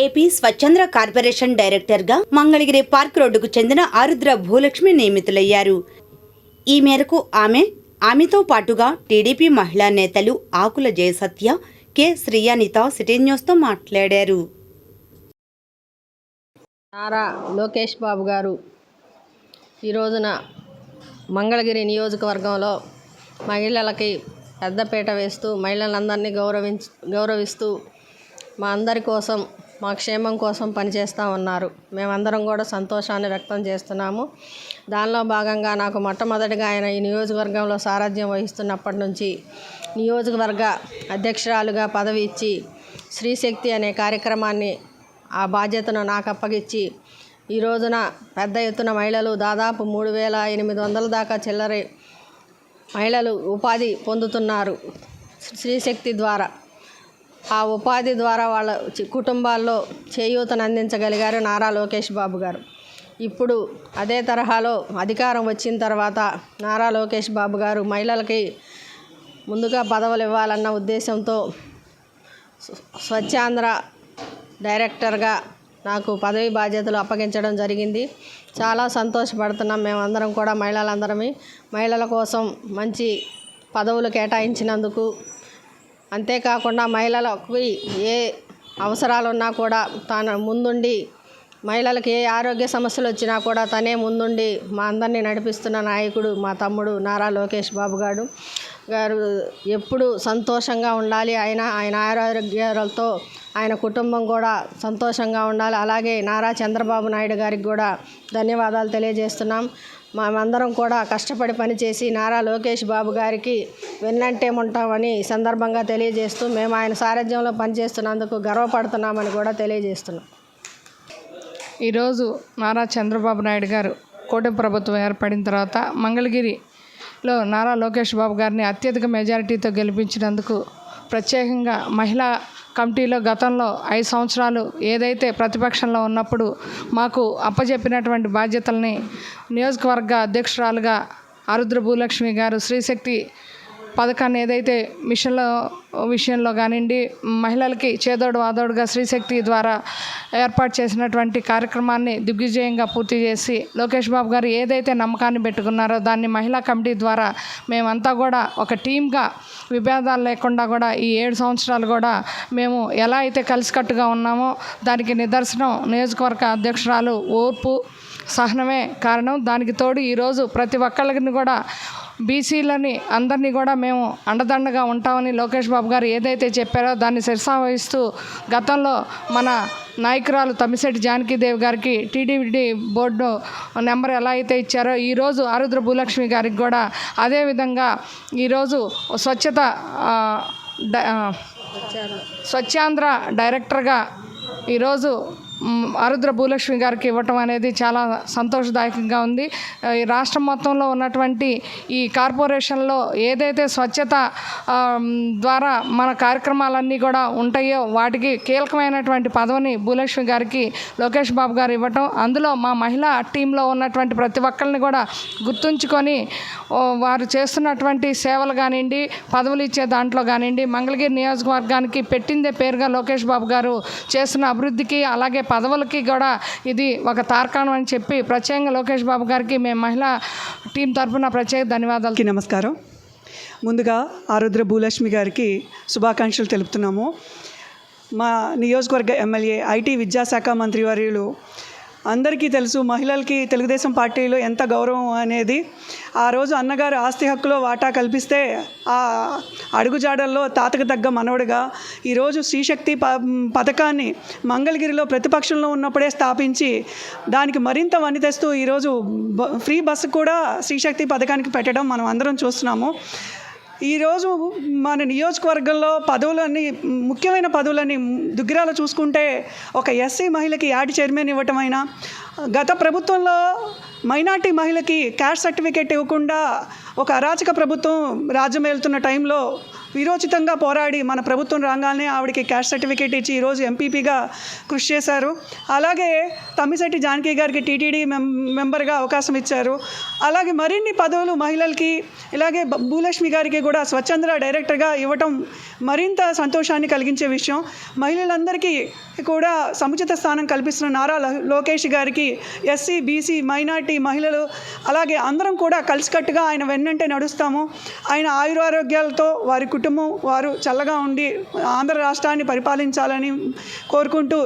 AP స్వచ్ఛంద్ర corporation డైరెక్టర్గా Mangalagiri park రోడ్డుకు చెందిన ఆరుద్ర భూలక్ష్మి నియమితులయ్యారు. ఈ మేరకు ఆమె ఆమెతో పాటుగా టీడీపీ మహిళా నేతలు ఆకుల జయసత్య కె. శ్రీయానిత సిటీ న్యూస్తో మాట్లాడారు. నారా లోకేష్ బాబు గారు ఈ రోజున మంగళగిరి నియోజకవర్గంలో మహిళలకి పెద్దపీట వేస్తూ మహిళలందరినీ గౌరవించ గౌరవిస్తూ మా అందరి కోసం మా క్షేమం కోసం పనిచేస్తూ ఉన్నారు. మేమందరం కూడా సంతోషాన్ని వ్యక్తం చేస్తున్నాము. దానిలో భాగంగా నాకు మొట్టమొదటిగా ఆయన ఈ నియోజకవర్గంలో సారథ్యం వహిస్తున్నప్పటి నుంచి నియోజకవర్గ అధ్యక్షురాలుగా పదవి ఇచ్చి శ్రీశక్తి అనే కార్యక్రమాన్ని ఆ బాధ్యతను నాకు అప్పగిచ్చి ఈ రోజున పెద్ద ఎత్తున మహిళలు దాదాపు మూడు వేల ఎనిమిది వందల దాకా చిల్లరి మహిళలు ఉపాధి పొందుతున్నారు. శ్రీశక్తి ద్వారా ఆ ఉపాధి ద్వారా వాళ్ళ చి- కుటుంబాల్లో చేయూతను అందించగలిగారు నారా లోకేష్ బాబు గారు. ఇప్పుడు అదే తరహాలో అధికారం వచ్చిన తర్వాత నారా లోకేష్ బాబు గారు మహిళలకి ముందుగా పదవులు ఇవ్వాలన్న ఉద్దేశంతో స్వచ్ఛాంధ్ర డైరెక్టర్గా నాకు పదవి బాధ్యతలు అప్పగించడం జరిగింది. చాలా సంతోషపడుతున్నాం మేమందరం కూడా మహిళలందరమే. మహిళల కోసం మంచి పదవులు కేటాయించినందుకు అంతేకాకుండా మహిళలకు ఏ అవసరాలు ఉన్నా కూడా తాను ముందుండి మహిళలకు ఏ ఆరోగ్య సమస్యలు వచ్చినా కూడా తనే ముందుండి మా అందరినీ నడిపిస్తున్న నాయకుడు మా తమ్ముడు నారా లోకేష్ బాబు గారు. గారు ఎప్పుడు సంతోషంగా ఉండాలి. ఆయన ఆయన ఆరోగ్యాలతో ఆయన కుటుంబం కూడా సంతోషంగా ఉండాలి. అలాగే నారా చంద్రబాబు నాయుడు గారికి కూడా ధన్యవాదాలు తెలియజేస్తున్నాం. మేమందరం కూడా కష్టపడి పనిచేసి నారా లోకేష్ బాబు గారికి వెన్నంటే ఉంటామని సందర్భంగా తెలియజేస్తూ మేము ఆయన సారథ్యంలో పనిచేస్తున్నందుకు గర్వపడుతున్నామని కూడా తెలియజేస్తున్నాం. ఈరోజు నారా చంద్రబాబు నాయుడు గారు కూటమి ప్రభుత్వం ఏర్పడిన తర్వాత మంగళగిరిలో నారా లోకేష్ బాబు గారిని అత్యధిక మెజారిటీతో గెలిపించినందుకు ప్రత్యేకంగా మహిళా కమిటీలో గతంలో ఐదు సంవత్సరాలు ఏదైతే ప్రతిపక్షంలో ఉన్నప్పుడు మాకు అప్పచెప్పినటువంటి బాధ్యతల్ని నియోజకవర్గ అధ్యక్షురాలుగా ఆరుద్ర భూలక్ష్మి గారు శ్రీశక్తి పథకాన్ని ఏదైతే మిషన్లో విషయంలో కానివ్వండి మహిళలకి చేదోడు వాదోడుగా శ్రీశక్తి ద్వారా ఏర్పాటు చేసినటువంటి కార్యక్రమాన్ని దిగ్విజయంగా పూర్తి చేసి లోకేష్ బాబు గారు ఏదైతే నమ్మకాన్ని పెట్టుకున్నారో దాన్ని మహిళా కమిటీ ద్వారా మేమంతా కూడా ఒక టీమ్గా విభేదాలు లేకుండా కూడా ఈ ఏడు సంవత్సరాలు కూడా మేము ఎలా అయితే కలిసికట్టుగా ఉన్నామో దానికి నిదర్శనం నియోజకవర్గ అధ్యక్షురాలు ఓర్పు సహనమే కారణం. దానికి తోడు ఈరోజు ప్రతి ఒక్కళ్ళని కూడా బీసీలని అందరినీ కూడా మేము అండదండగా ఉంటామని లోకేష్ బాబు గారు ఏదైతే చెప్పారో దాన్ని శిరసావహిస్తూ గతంలో మన నాయకురాలు తమ్మిశెట్టి జానకీదేవి గారికి టీడీపీ బోర్డు నెంబర్ ఎలా అయితే ఇచ్చారో ఈరోజు ఆరుద్ర భూలక్ష్మి గారికి కూడా అదేవిధంగా ఈరోజు స్వచ్ఛత డ- స్వచ్ఛాంధ్ర డైరెక్టర్గా ఈరోజు ఆరుద్ర భూలక్ష్మి గారికి ఇవ్వటం అనేది చాలా సంతోషదాయకంగా ఉంది. ఈ రాష్ట్రం మొత్తంలో ఉన్నటువంటి ఈ కార్పొరేషన్లో ఏదైతే స్వచ్ఛత ద్వారా మన కార్యక్రమాలన్నీ కూడా ఉంటాయో వాటికి కీలకమైనటువంటి పదవిని భూలక్ష్మి గారికి లోకేష్ బాబు గారు ఇవ్వటం అందులో మా మహిళా టీంలో ఉన్నటువంటి ప్రతి ఒక్కరిని కూడా గుర్తుంచుకొని వారు చేస్తున్నటువంటి సేవలు కానివ్వండి పదవులు ఇచ్చే దాంట్లో కానివ్వండి మంగళగిరి నియోజకవర్గానికి పెట్టిందే పేరుగా లోకేష్ బాబు గారు చేస్తున్న అభివృద్ధికి అలాగే పదవులకి కూడా ఇది ఒక తార్కాణం అని చెప్పి ప్రత్యేకంగా లోకేష్ బాబు గారికి మేము మహిళా టీం తరఫున ప్రత్యేక ధన్యవాదాలు. నమస్కారం. ముందుగా ఆరుద్ర భూలక్ష్మి గారికి శుభాకాంక్షలు తెలుపుతున్నాము. మా నియోజకవర్గ ఎమ్మెల్యే ఐటీ విద్యాశాఖ మంత్రి వర్యులు అందరికీ తెలుసు మహిళలకి తెలుగుదేశం పార్టీలో ఎంత గౌరవం అనేది. ఆ రోజు అన్నగారు ఆస్తి హక్కులో వాటా కల్పిస్తే ఆ అడుగుజాడల్లో తాతకు తగ్గ మనవడిగా ఈరోజు శ్రీశక్తి ప పథకాన్ని మంగళగిరిలో ప్రతిపక్షంలో ఉన్నప్పుడే స్థాపించి దానికి మరింత వని తెస్తూ ఈరోజు ఫ్రీ బస్సు కూడా శ్రీశక్తి పథకానికి పెట్టడం మనం అందరం చూస్తున్నాము. ఈరోజు మన నియోజకవర్గంలో పదవులన్నీ ముఖ్యమైన పదవులని దుగ్గిరాలో చూసుకుంటే ఒక ఎస్సీ మహిళకి యాడ్ చైర్మన్ ఇవ్వటమైనా గత ప్రభుత్వంలో మైనార్టీ మహిళకి క్యాస్ట్ సర్టిఫికేట్ ఇవ్వకుండా ఒక అరాచక ప్రభుత్వం రాజ్యం వెళ్తున్న టైంలో విరోచితంగా పోరాడి మన ప్రభుత్వం రాగానే ఆవిడకి క్యాస్ట్ సర్టిఫికేట్ ఇచ్చి ఈరోజు ఎంపీపీగా కృషి చేశారు. అలాగే తమ్మిశెట్టి జానకి గారికి టీటీడీ మెంబర్గా అవకాశం ఇచ్చారు. అలాగే మరిన్ని పదవులు మహిళలకి ఇలాగే భూలక్ష్మి గారికి కూడా స్వచ్ఛంద్ర డైరెక్టర్గా ఇవ్వటం మరింత సంతోషాన్ని కలిగించే విషయం. మహిళలందరికీ కూడా సముచిత స్థానం కల్పిస్తున్న నారా లోకేష్ గారికి ఎస్సీ బీసీ మైనార్టీ మహిళలు అలాగే అందరం కూడా కలిసికట్టుగా ఆయన వెన్నంటే నడుస్తాము. ఆయన ఆయురారోగ్యాలతో వారి కుటుంబం వారు చల్లగా ఉండి ఆంధ్ర రాష్ట్రాన్ని పరిపాలించాలని కోరుకుంటూ